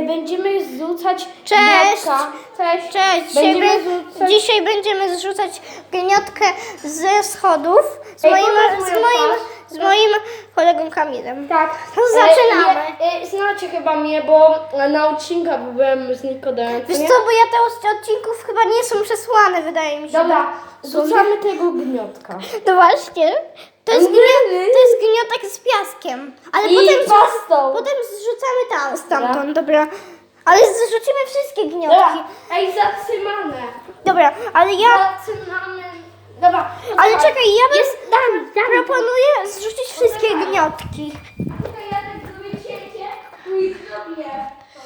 Będziemy zrzucać Cześć! Cześć! Cześć, Będziemy dzisiaj, zrzucać... dzisiaj będziemy zrzucać gniotkę ze schodów z Ej, moim, pokaż z moim, twarz. Z moim kolegą Kamilem. Tak. To zaczynamy. E, e, znacie chyba mnie, bo na odcinkach byłem z Nikodemem. Wiesz co, bo ja te odcinków chyba nie są przesłane, wydaje mi się. Dobra, zrzucamy tego gniotka. No właśnie. To jest, to jest gniotek z piaskiem. Ale I potem, pastą. potem zrzucamy tam, stamtąd, dobra. Ale zrzucimy wszystkie gniotki. Dobra, ej, zatrzymane. Dobra, ale ja... Zatrzymane. Dobra. Ale słuchaj, czekaj, ja bym Jest, dam, dam. proponuję zrzucić wszystkie gnotki. Czekaj, ja tak zrobię cięcie i zrobię to.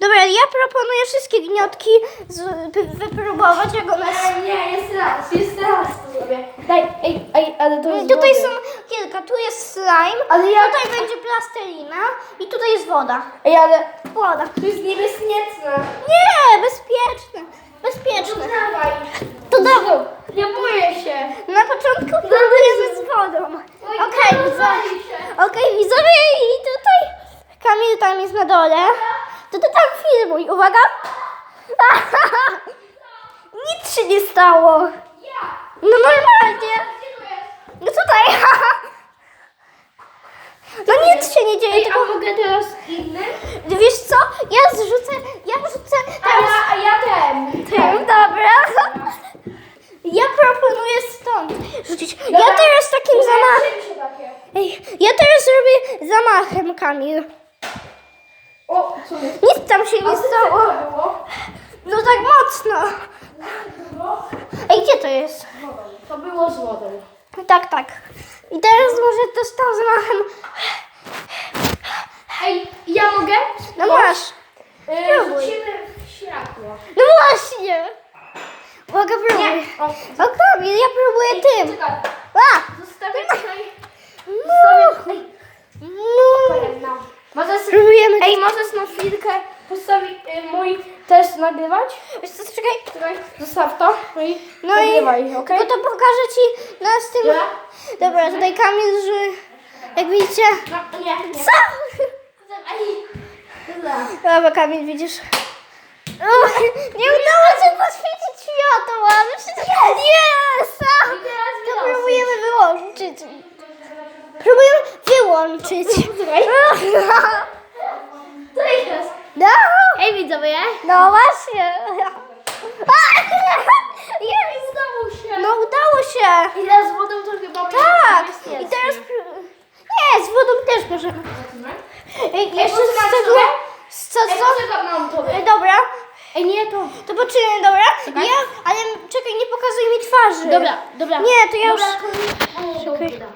Dobra, ja proponuję wszystkie gniotki z, wy- wypróbować, jak one są. Nie, jest raz, jest raz to zrobię. Daj, ej, ej, ale to jest Tutaj wody. są kilka, tu jest slime, Ale ja- tutaj będzie plastelina i tutaj jest woda. Ej, ale Woda. to jest niebezpieczne. Nie, bezpieczne, bezpieczne. Dawaj. To dobra. Ja boję się. Na początku próbujemy z wodą. Oj, Okej, no, widzowie. wali się. Okej, widzowie i tutaj Kamil tam jest na dole. To ty filmuj, uwaga. Nic się nie stało. No normalnie. No tutaj. No nic się nie dzieje, Ej, tylko a mogę teraz inny? wiesz co? Ja zrzucę, ja wrzucę A teraz ja, a ja ten. tym, dobra. Ja proponuję stąd rzucić. Ja teraz takim zamachem. Ej, ja teraz robię zamachem, Kamil. Nic tam się nie stało. No tak mocno. Ej, gdzie to jest? z. To było z wodą. Tak, tak. I teraz może to z tą zamachem. Ej, ja mogę? No masz. Yy, Spróbuj. Rzucimy światło. No właśnie. Próbuj. Nie. O, O, Kamil, ja próbuję tym. Czekaj. A! Zostawię tutaj. No. Zostawię. Ej, No. powiem, no. Możesz, Spróbujemy. ej, możesz na chwilkę postawić y, mój test nagrywać? Wiesz co, czekaj. Czekaj, zostaw to. No i No nagrywaj, i okej? tylko to pokażę ci na z tym. Dobra. Dobra, tutaj Kamil, że jak widzicie. No, nie, nie. Co? Dobra. Dobra, Kamil, widzisz. O, nie udało się poświecić światła. No przecież jest! I teraz To wylosuj. próbujemy wyłączyć. Próbujemy wyłączyć. Czekaj. Co jest? No, Ej, widzowie. no właśnie. Jest. Udało się. No udało się. I teraz z wodą to chyba Tak. jest I teraz... Nie, z wodą też możemy. Ej, Jeszcze z tego... Z co, Ej, co? mam to. Ej, Dobra, Ej, nie to. to poczynamy, dobra? Czekaj. Ja, ale czekaj, nie pokazuj mi twarzy. Dobra, dobra. Nie, to ja już... Dobra, Czekaj. dobra.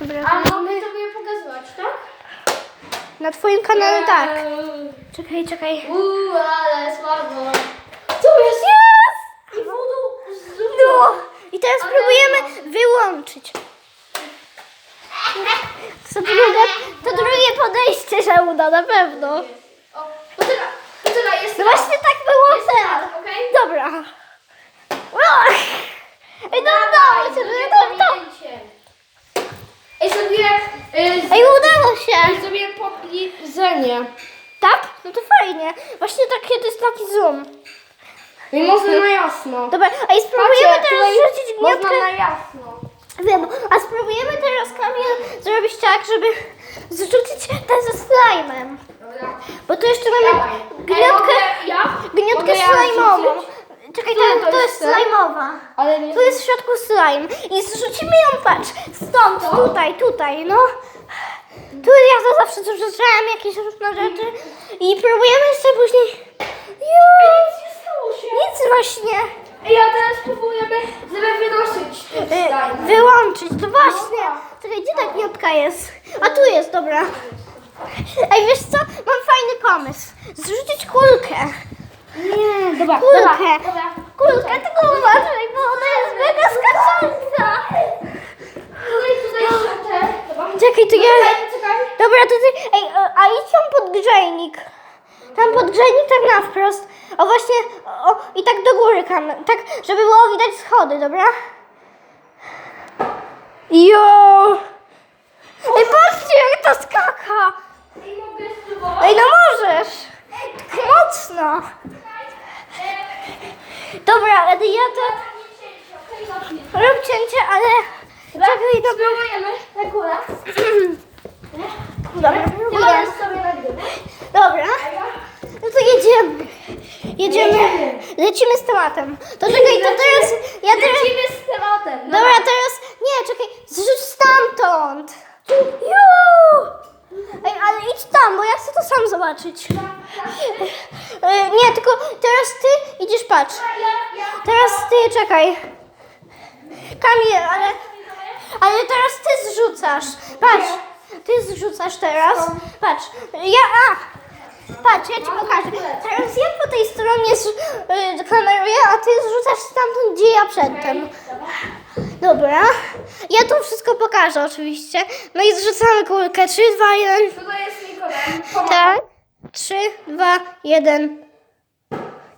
Dobra. A mogę tobie pokazywać, tak? Na twoim kanale tak. Eee, Czekaj, czekaj. Uuu, ale słabo. Co jest? Yes! I wodą No! I teraz Ale próbujemy wyłączyć. Co drugie, to drugie podejście się uda, na pewno. O, poczekaj, poczekaj, jest No właśnie tak było Jest teraz. tak, okej? Dobra. Ej, no udało się, no to, to. Ej, sobie... Ej, Ej, udało się. Pobliżenie. Tak? No to fajnie. Właśnie takie to jest taki zoom. I można na jasno. Dobra, ej, spróbujemy Patrzcie, teraz tutaj rzucić Można gniotkę. na jasno. Wiem, a spróbujemy teraz, Kamil, zrobić tak, żeby zrzucić ten ze. Dobra. Bo to jeszcze mamy Dawaj. gniotkę, Ej, mogę ja? gniotkę ja rzucić? Czekaj, to, to to jest. Ale nie... Tu jest w środku slime. I zrzucimy ją, patrz, stąd, tutaj, tutaj, no. Tu ja to zawsze zrzucałem jakieś różne rzeczy. I próbujemy jeszcze później... Jo, Nic nie stało się. nic właśnie. Ej, a teraz próbujemy, żeby wynosić Y, wyłączyć, to właśnie. Czekaj, gdzie ta gniotka jest? A tu jest, dobra. Ej, wiesz co? Mam fajny pomysł. Zrzucić kulkę. Nie, dobra, Kulkę. dobra. Kulkę, tylko uważaj, bo ona jest mega skacząca. Tutaj, tutaj jeszcze te. Dobra. Czekaj, to ja... Dobra, to ty... Ej, a idź tam pod grzejnik. Tam pod grzejnik tak na wprost. O właśnie, o, i tak do góry kam, tak, żeby było widać schody, dobra? Jo! Ej, patrzcie, jak to skaka! Ej, no możesz! Tak mocno. Dobra, ale ja to robię cięcie, ale czekaj, dobra. Spróbujemy na. Dobra, Ty próbuję. możesz sobie nagrywać. Dobra, no to jedziemy. Jedziemy, lecimy z tematem. To czekaj, to teraz, ja teraz, Lecimy z tematem. dobra, teraz, nie, czekaj, zrzuć stamtąd. Juu! Ej, ale idź tam, bo ja chcę to sam zobaczyć. E, Nie, tylko teraz ty idziesz, patrz. Teraz ty, czekaj. Kamil, ale, ale teraz ty zrzucasz. Patrz, ty zrzucasz teraz. Patrz, ja, a, patrz, ja ci pokażę. Teraz ja po tej stronie y, kameruję, a ty zrzucasz stamtąd, gdzie ja przedtem. Dobra, ja tu wszystko pokażę oczywiście. No i zrzucamy kulkę. 3, 2, 1. Tutaj jest Nikodem. Pomagaj. Tak. 3, 2, 1.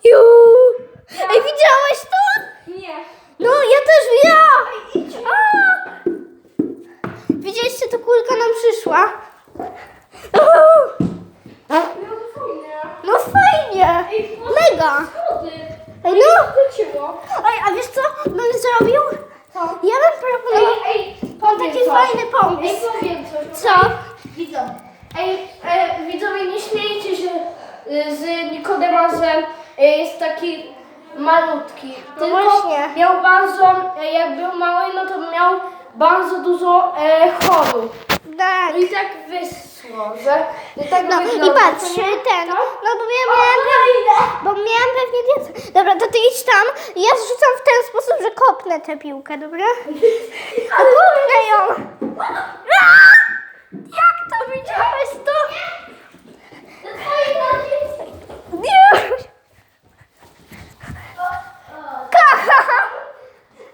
Juu! Ej, widziałeś to? Nie. No, Widzieliście, to kulka nam przyszła. No fajnie. No! Ej, Mega! Ej, no! Ej, a wiesz co bym zrobił? Ja bym proponował Ej, ej, powiem taki fajny Ej, pomysł. powiem coś. Co? Widzą. Ej, e, widzowie, nie śmiejcie się e, z Nikodemazem. E, jest taki malutki. No Tylko właśnie. miał bardzo, e, jak był mały, no to miał bardzo dużo e, chorób. Tak. No i tak wyschło, że że tak No i wygląda, patrz, nie? ten, Tak? no bo ja miałem, bo miałem pewnie dietę. Dobra, to ty idź tam i ja zrzucam w ten sposób, że kopnę tę piłkę, dobra? A kopnę ją! Jak to widziałeś to? Nie! Kacha!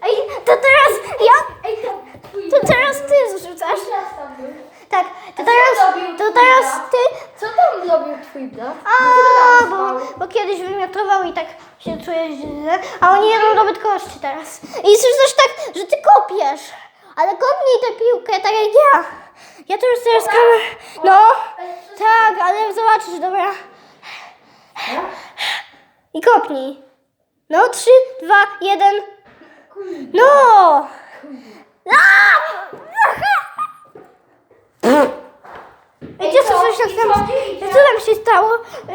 Ej, to teraz ja, Ej, to twój to teraz ty zrzucasz. brat tam był. Tak, to co teraz, robił to twój teraz brat? ty Co tam zrobił twój brat? A, Co tam bo, spał? bo kiedyś wymiotował i tak się czuje źle, a oni jadą do Bydgoszczy teraz. I słyszysz tak, że ty kopiesz, ale kopnij tę piłkę tak jak ja. Ja teraz teraz kamer... No, tak, ale zobaczysz, dobra. I kopnij. No, trzy, dwa, jeden. No! Wiecie co, coś tam, co tam się stało?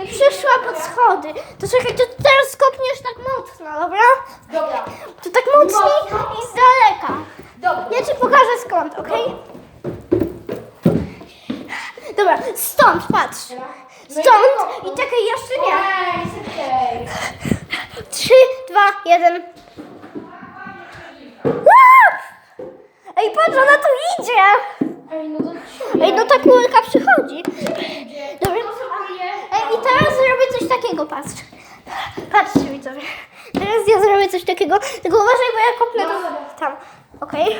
Przyszła pod schody. To czekaj, to teraz skopniesz tak mocno? Dobra, Mocniej i z daleka. dobra. Ja ci pokażę skąd, okej? Dobra, stąd, patrz. Stąd i czekaj, jeszcze nie. Trzy, dwa, jeden. Łap! Ej, patrz, ona tu idzie. Ej, no to czuję. Ej, no ta kulka przychodzi. Dobra. To sobie... Ej, i teraz zrobię coś takiego, patrz. Patrzcie widzowie. Teraz ja zrobię coś takiego, tylko uważaj, bo ja kopnę to tam. Okej?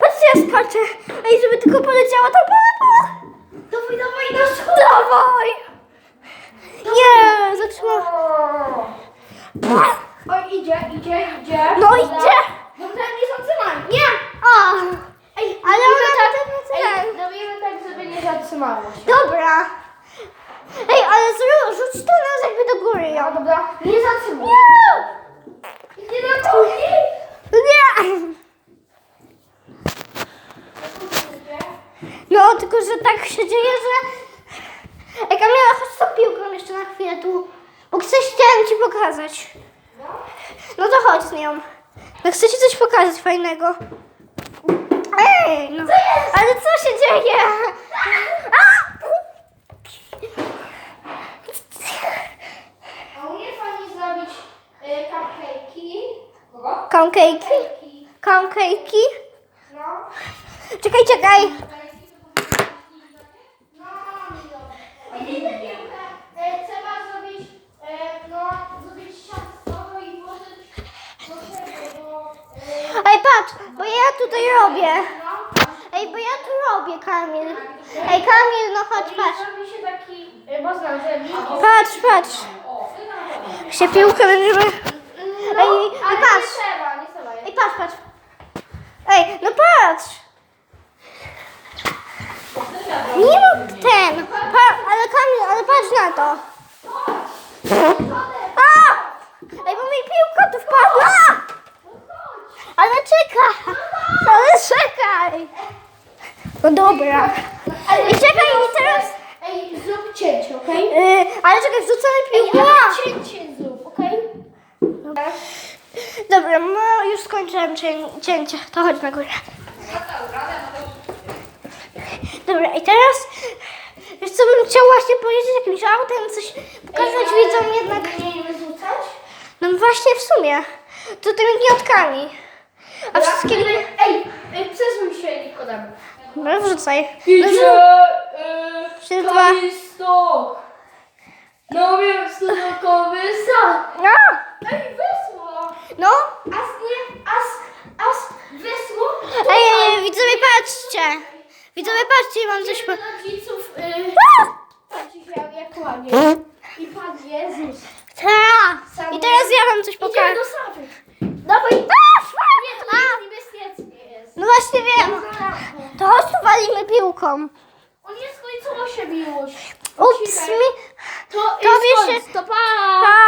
Patrzcie, ja skaczę. Ej, żeby tylko poleciała ta papa. Dawaj, dawaj, schód. Dawaj! Nie, zatrzymał. Oj, idzie, idzie, idzie. No Dobra. idzie. Dobra, nie zatrzymaj. Nie. A, Ej, ale ona tak, ej, robimy tak, żeby nie zatrzymało się. Dobra. Ej, ale zrób, rzuć to nas jakby do góry No ją. dobra, nie zatrzymuj. Nie! Nie na to, nie. Nie! No, tylko że tak się dzieje, że... Ej, Kamila, chodź z tą piłką jeszcze na chwilę tu. Bo chcę chciałem ci pokazać. No to chodź z nią. No chcę ci coś pokazać fajnego. Ej, no. Ale co się dzieje? A! A umie pani zrobić y, cupcake'i? Kogo? Cupcake'i? Cupcake'i. Cupcake'i? No. Czekaj, czekaj. No, no, nie piłkę. E, Trzeba zrobić, e, no, zrobić ciasto i włożyć do tego, do... e, Ej, patrz, bo ja tutaj robię. No, Ej, bo ja tu robię, Kamil. Ej, Kamil, no chodź, patrz. Zrobi się taki, e, zrobić. Patrz, patrz. Się piłkę będziemy... No, Ej, i ale patrz. nie trzeba, nie trzeba. Ej, patrz, patrz. Ej, no patrz. Nie mów ten. Pa, ale Kamil, ale patrz na to. A! Ej, bo mi piłka tu wpadła. Ale czekaj. Ale czekaj. No dobra. I czekaj, i teraz... Ej, zrób cięcie, okej? Yy, ale czekaj, wrzucamy piłkę. Ale cięcie zrób, okej? Dobra, no już skończyłem cię- cięcie. To chodź na górę. Dobra, i teraz wiesz co bym chciał właśnie powiedzieć jakimś autem, coś pokazać widzom jednak. Nie wyrzucać? No właśnie w sumie. To tymi gniatkami. A wszystkie... Ej, ej, przesuń się, Nikodem. No wrzucaj. No, Idzie, wrzu- Trzy, dwa. Kalistok. Nowy stosunkowy sad. No, Ej, wysło. no. As nie, as, as, wysło. Ej, ej, widzowie patrzcie. Widzowie patrzcie, mam coś po... rodziców, y, A! patrzcie jak, jak ładnie. I Pan Jezus. Ta. I teraz ja wam coś Idziemy pokażę. do Safy. Dawaj. A, Nie, to A, jest niebezpiecznie jest. no właśnie wiem. To chodź tu walimy piłką. On nie skończyło się miłość. Ups, mi... To to pa. Pa.